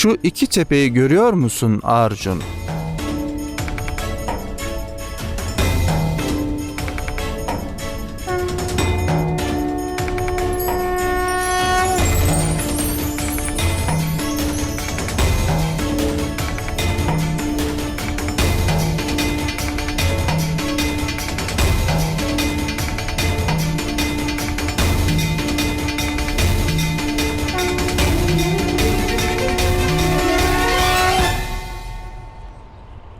Şu iki tepeyi görüyor musun Arjun?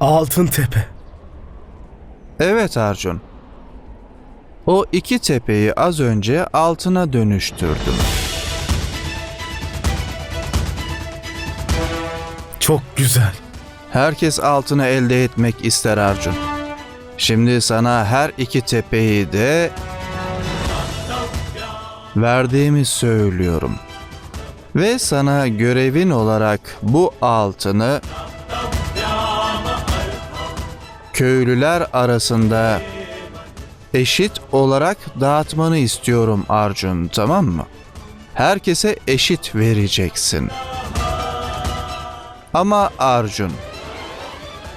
Altın Tepe. Evet Arjun. O iki tepeyi az önce altına dönüştürdüm. Çok güzel. Herkes altını elde etmek ister Arjun. Şimdi sana her iki tepeyi de verdiğimi söylüyorum. Ve sana görevin olarak bu altını köylüler arasında eşit olarak dağıtmanı istiyorum Arjun, tamam mı? Herkese eşit vereceksin. Ama Arjun,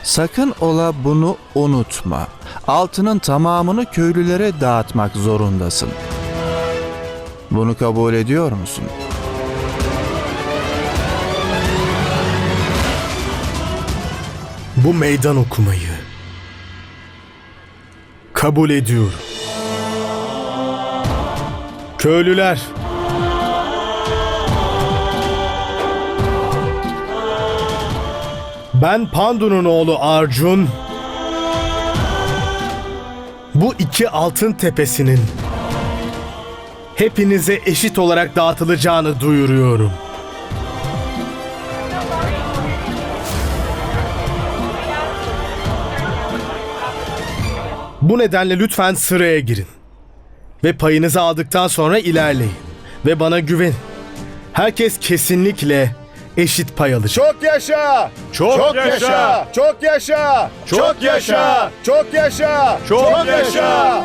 sakın ola bunu unutma. Altının tamamını köylülere dağıtmak zorundasın. Bunu kabul ediyor musun? Bu meydan okumayı kabul ediyorum. Köylüler. Ben Pandu'nun oğlu Arjun. Bu iki altın tepesinin hepinize eşit olarak dağıtılacağını duyuruyorum. Bu nedenle lütfen sıraya girin. Ve payınızı aldıktan sonra ilerleyin. Ve bana güvenin. Herkes kesinlikle eşit pay alacak. Çok yaşa! Çok, yaşa! Çok yaşa! Çok yaşa! Çok yaşa! Çok yaşa!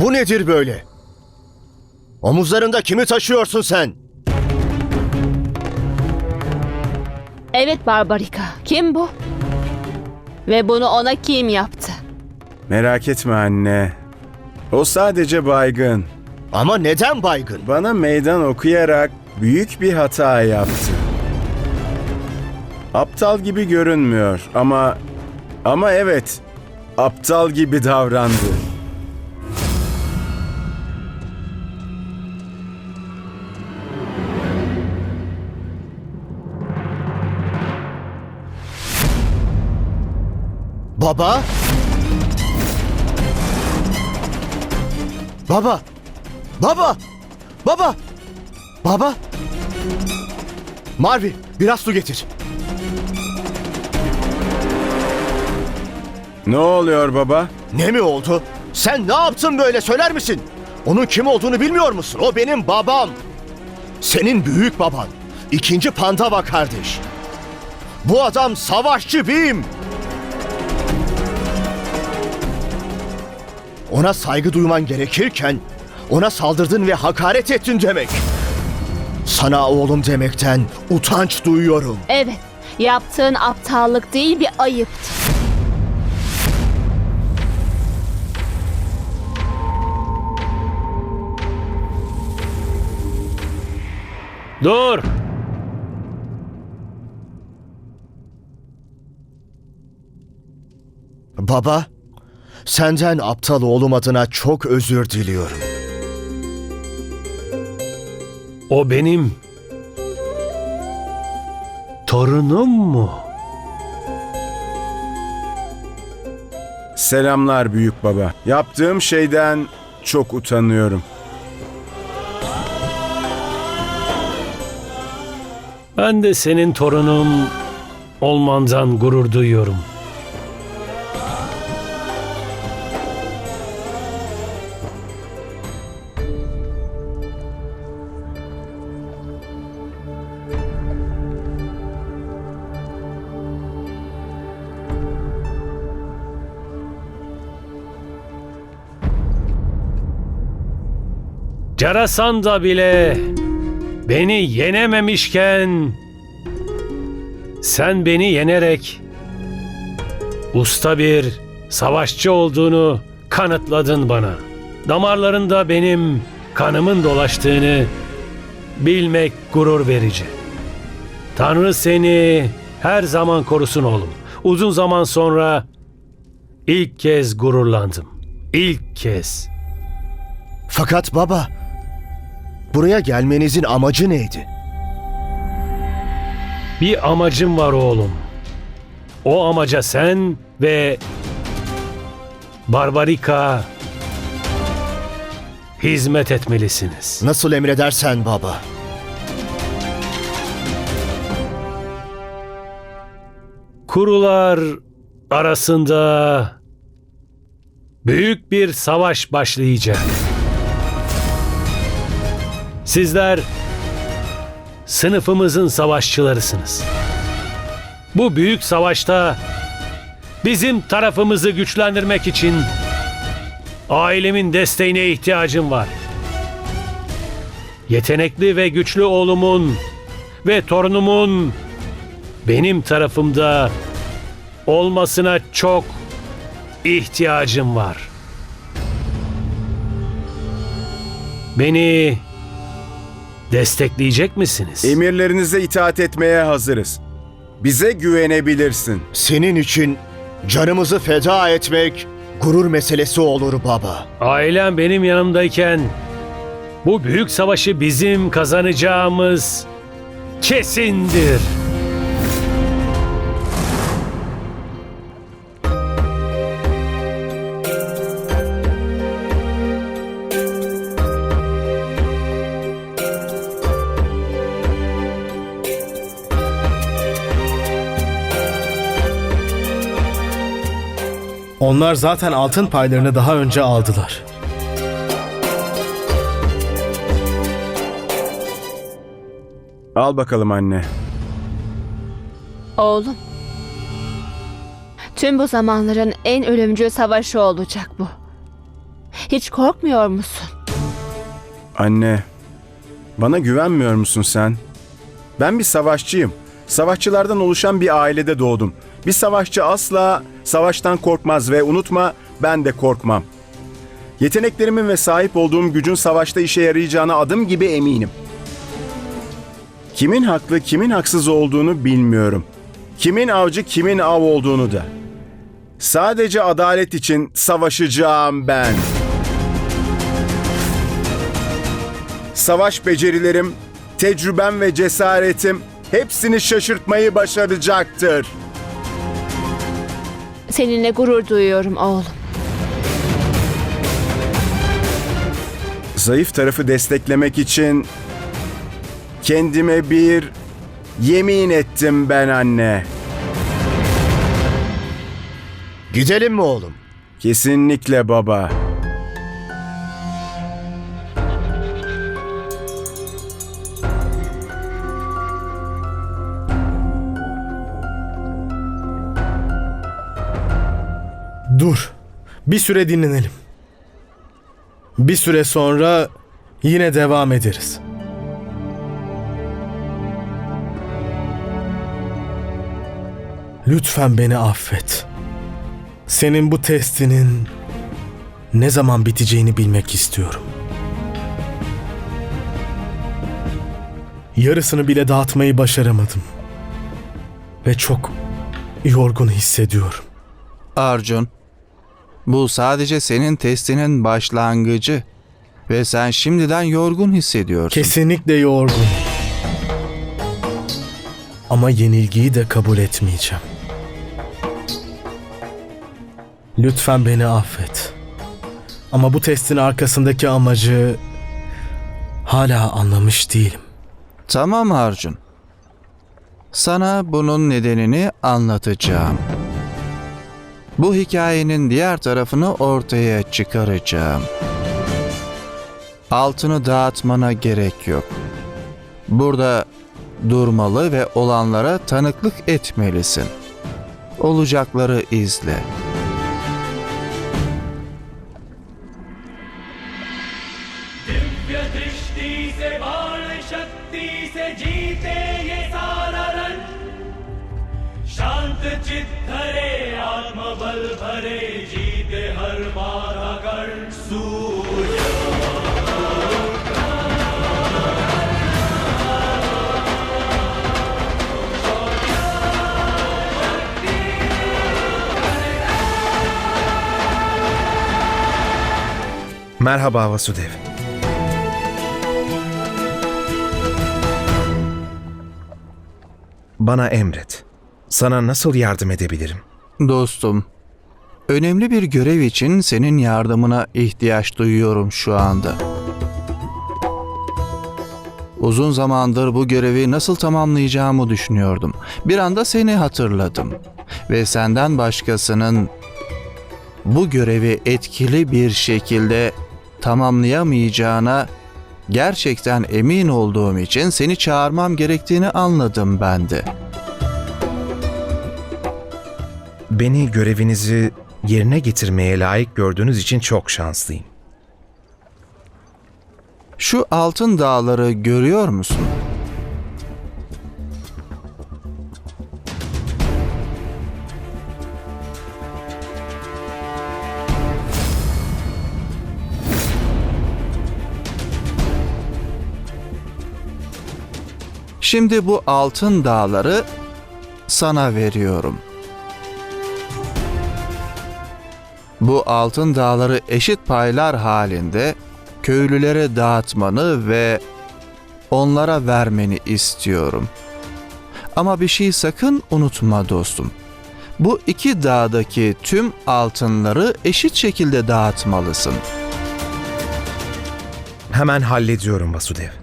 Bu nedir böyle? Omuzlarında kimi taşıyorsun sen? Evet Barbarika. Kim bu? Ve bunu ona kim yaptı? Merak etme anne. O sadece baygın. Ama neden baygın? Bana meydan okuyarak büyük bir hata yaptı. Aptal gibi görünmüyor ama ama evet aptal gibi davrandı. Baba? Baba! Baba! Baba! Baba! Marvi, biraz su getir. Ne oluyor baba? Ne mi oldu? Sen ne yaptın böyle söyler misin? Onun kim olduğunu bilmiyor musun? O benim babam. Senin büyük baban. İkinci Pandava kardeş. Bu adam savaşçı Bim. Ona saygı duyman gerekirken ona saldırdın ve hakaret ettin demek. Sana oğlum demekten utanç duyuyorum. Evet. Yaptığın aptallık değil bir ayıptı. Dur! Baba, senden aptal oğlum adına çok özür diliyorum. O benim torunum mu? Selamlar büyük baba. Yaptığım şeyden çok utanıyorum. Ben de senin torunun olmandan gurur duyuyorum. Carasanda bile beni yenememişken sen beni yenerek usta bir savaşçı olduğunu kanıtladın bana. Damarlarında benim kanımın dolaştığını bilmek gurur verici. Tanrı seni her zaman korusun oğlum. Uzun zaman sonra ilk kez gururlandım. İlk kez. Fakat baba, buraya gelmenizin amacı neydi? Bir amacım var oğlum. O amaca sen ve Barbarika hizmet etmelisiniz. Nasıl emredersen baba. Kurular arasında büyük bir savaş başlayacak. Sizler sınıfımızın savaşçılarısınız. Bu büyük savaşta bizim tarafımızı güçlendirmek için ailemin desteğine ihtiyacım var. Yetenekli ve güçlü oğlumun ve torunumun benim tarafımda olmasına çok ihtiyacım var. Beni destekleyecek misiniz? Emirlerinize itaat etmeye hazırız. Bize güvenebilirsin. Senin için canımızı feda etmek gurur meselesi olur baba. Ailem benim yanımdayken bu büyük savaşı bizim kazanacağımız kesindir. Onlar zaten altın paylarını daha önce aldılar. Al bakalım anne. Oğlum. Tüm bu zamanların en ölümcül savaşı olacak bu. Hiç korkmuyor musun? Anne, bana güvenmiyor musun sen? Ben bir savaşçıyım. Savaşçılardan oluşan bir ailede doğdum. Bir savaşçı asla savaştan korkmaz ve unutma ben de korkmam. Yeteneklerimin ve sahip olduğum gücün savaşta işe yarayacağına adım gibi eminim. Kimin haklı, kimin haksız olduğunu bilmiyorum. Kimin avcı, kimin av olduğunu da. Sadece adalet için savaşacağım ben. Savaş becerilerim, tecrübem ve cesaretim hepsini şaşırtmayı başaracaktır. Seninle gurur duyuyorum oğlum. Zayıf tarafı desteklemek için kendime bir yemin ettim ben anne. Gidelim mi oğlum? Kesinlikle baba. Dur. Bir süre dinlenelim. Bir süre sonra yine devam ederiz. Lütfen beni affet. Senin bu testinin ne zaman biteceğini bilmek istiyorum. Yarısını bile dağıtmayı başaramadım. Ve çok yorgun hissediyorum. Arjun, bu sadece senin testinin başlangıcı ve sen şimdiden yorgun hissediyorsun. Kesinlikle yorgun. Ama yenilgiyi de kabul etmeyeceğim. Lütfen beni affet. Ama bu testin arkasındaki amacı hala anlamış değilim. Tamam Arjun. Sana bunun nedenini anlatacağım. Bu hikayenin diğer tarafını ortaya çıkaracağım. Altını dağıtmana gerek yok. Burada durmalı ve olanlara tanıklık etmelisin. Olacakları izle. Merhaba Vasudev. Bana emret. Sana nasıl yardım edebilirim? Dostum, önemli bir görev için senin yardımına ihtiyaç duyuyorum şu anda. Uzun zamandır bu görevi nasıl tamamlayacağımı düşünüyordum. Bir anda seni hatırladım ve senden başkasının bu görevi etkili bir şekilde tamamlayamayacağına gerçekten emin olduğum için seni çağırmam gerektiğini anladım ben de. Beni görevinizi yerine getirmeye layık gördüğünüz için çok şanslıyım. Şu altın dağları görüyor musun? Şimdi bu altın dağları sana veriyorum. Bu altın dağları eşit paylar halinde köylülere dağıtmanı ve onlara vermeni istiyorum. Ama bir şey sakın unutma dostum. Bu iki dağdaki tüm altınları eşit şekilde dağıtmalısın. Hemen hallediyorum Vasudev.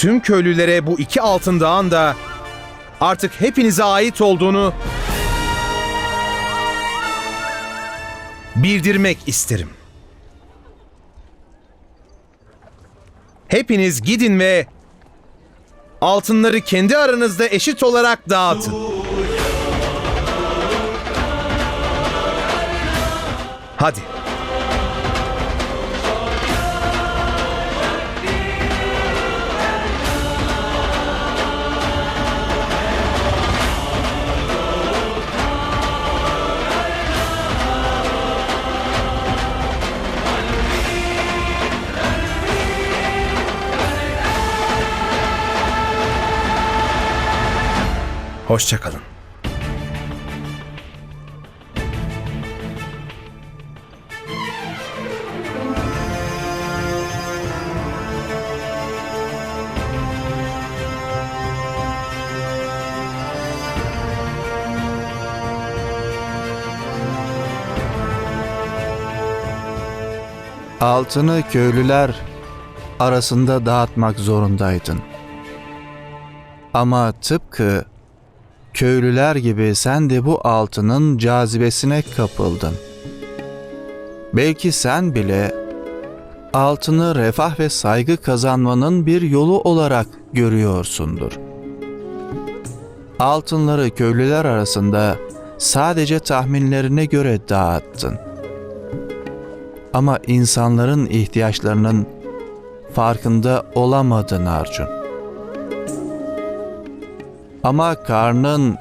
Tüm köylülere bu iki altın dağın da artık hepinize ait olduğunu bildirmek isterim. Hepiniz gidin ve altınları kendi aranızda eşit olarak dağıtın. Hadi. Hoşçakalın. Altını köylüler arasında dağıtmak zorundaydın. Ama tıpkı köylüler gibi sen de bu altının cazibesine kapıldın. Belki sen bile altını refah ve saygı kazanmanın bir yolu olarak görüyorsundur. Altınları köylüler arasında sadece tahminlerine göre dağıttın. Ama insanların ihtiyaçlarının farkında olamadın Arjun. Ama karnın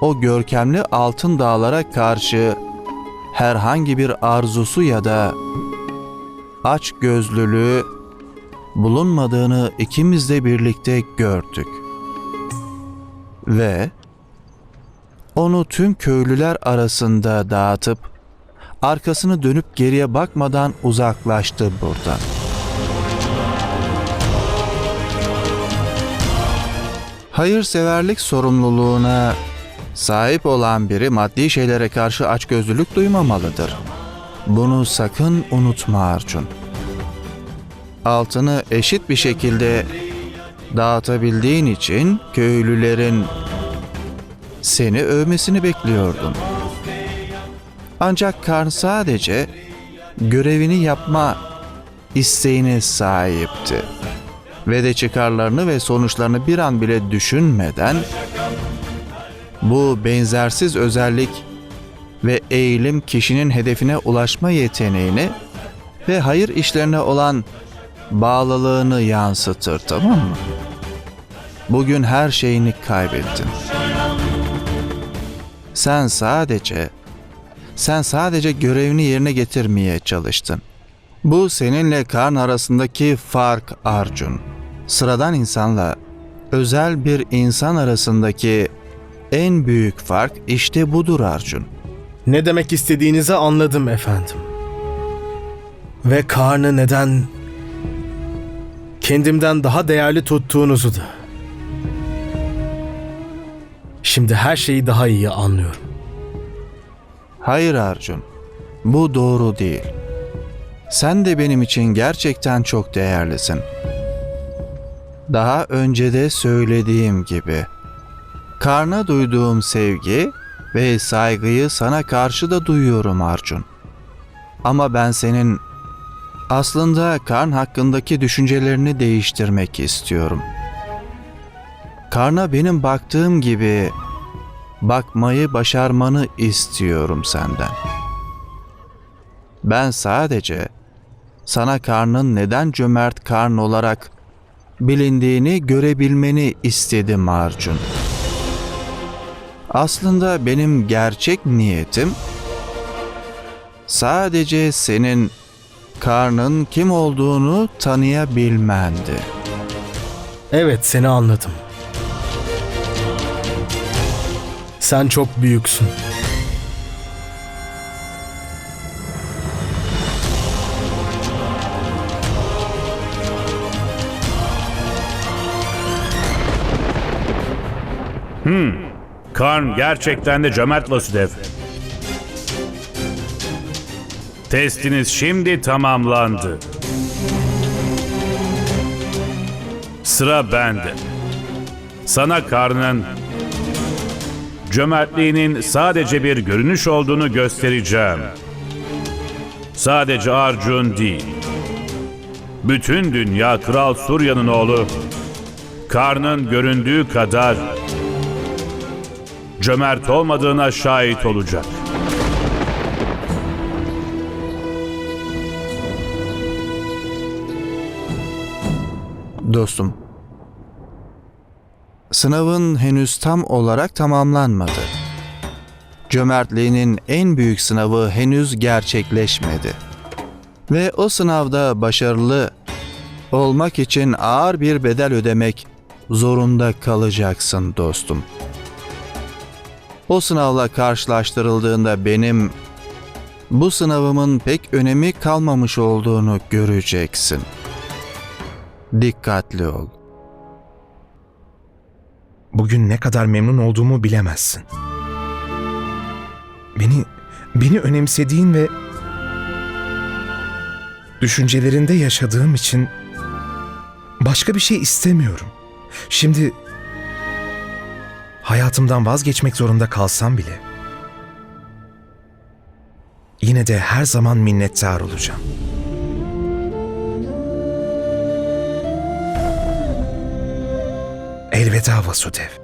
o görkemli altın dağlara karşı herhangi bir arzusu ya da aç gözlülüğü bulunmadığını ikimiz de birlikte gördük. Ve onu tüm köylüler arasında dağıtıp arkasını dönüp geriye bakmadan uzaklaştı buradan. Hayırseverlik sorumluluğuna sahip olan biri maddi şeylere karşı açgözlülük duymamalıdır. Bunu sakın unutma Arjun. Altını eşit bir şekilde dağıtabildiğin için köylülerin seni övmesini bekliyordum. Ancak Karn sadece görevini yapma isteğine sahipti. Ve de çıkarlarını ve sonuçlarını bir an bile düşünmeden bu benzersiz özellik ve eğilim kişinin hedefine ulaşma yeteneğini ve hayır işlerine olan bağlılığını yansıtır tamam mı? Bugün her şeyini kaybettin. Sen sadece sen sadece görevini yerine getirmeye çalıştın. Bu seninle Karn arasındaki fark Arjun. Sıradan insanla özel bir insan arasındaki en büyük fark işte budur Arjun. Ne demek istediğinizi anladım efendim. Ve karnı neden kendimden daha değerli tuttuğunuzu da. Şimdi her şeyi daha iyi anlıyorum. Hayır Arjun, bu doğru değil. Sen de benim için gerçekten çok değerlisin. Daha önce de söylediğim gibi, karna duyduğum sevgi ve saygıyı sana karşı da duyuyorum Arjun. Ama ben senin aslında Karn hakkındaki düşüncelerini değiştirmek istiyorum. Karna benim baktığım gibi bakmayı başarmanı istiyorum senden. Ben sadece sana karnın neden cömert karn olarak bilindiğini görebilmeni istedim Arjun. Aslında benim gerçek niyetim sadece senin karnın kim olduğunu tanıyabilmendi. Evet seni anladım. Sen çok büyüksün. Karn gerçekten de cömert Vasudev. Testiniz şimdi tamamlandı. Sıra bende. Sana Karn'ın cömertliğinin sadece bir görünüş olduğunu göstereceğim. Sadece Arjun değil. Bütün dünya Kral Surya'nın oğlu Karn'ın göründüğü kadar cömert olmadığına şahit olacak. Dostum, sınavın henüz tam olarak tamamlanmadı. Cömertliğinin en büyük sınavı henüz gerçekleşmedi. Ve o sınavda başarılı olmak için ağır bir bedel ödemek zorunda kalacaksın dostum. O sınavla karşılaştırıldığında benim bu sınavımın pek önemi kalmamış olduğunu göreceksin. Dikkatli ol. Bugün ne kadar memnun olduğumu bilemezsin. Beni beni önemsediğin ve düşüncelerinde yaşadığım için başka bir şey istemiyorum. Şimdi hayatımdan vazgeçmek zorunda kalsam bile yine de her zaman minnettar olacağım. Elveda Vasudev.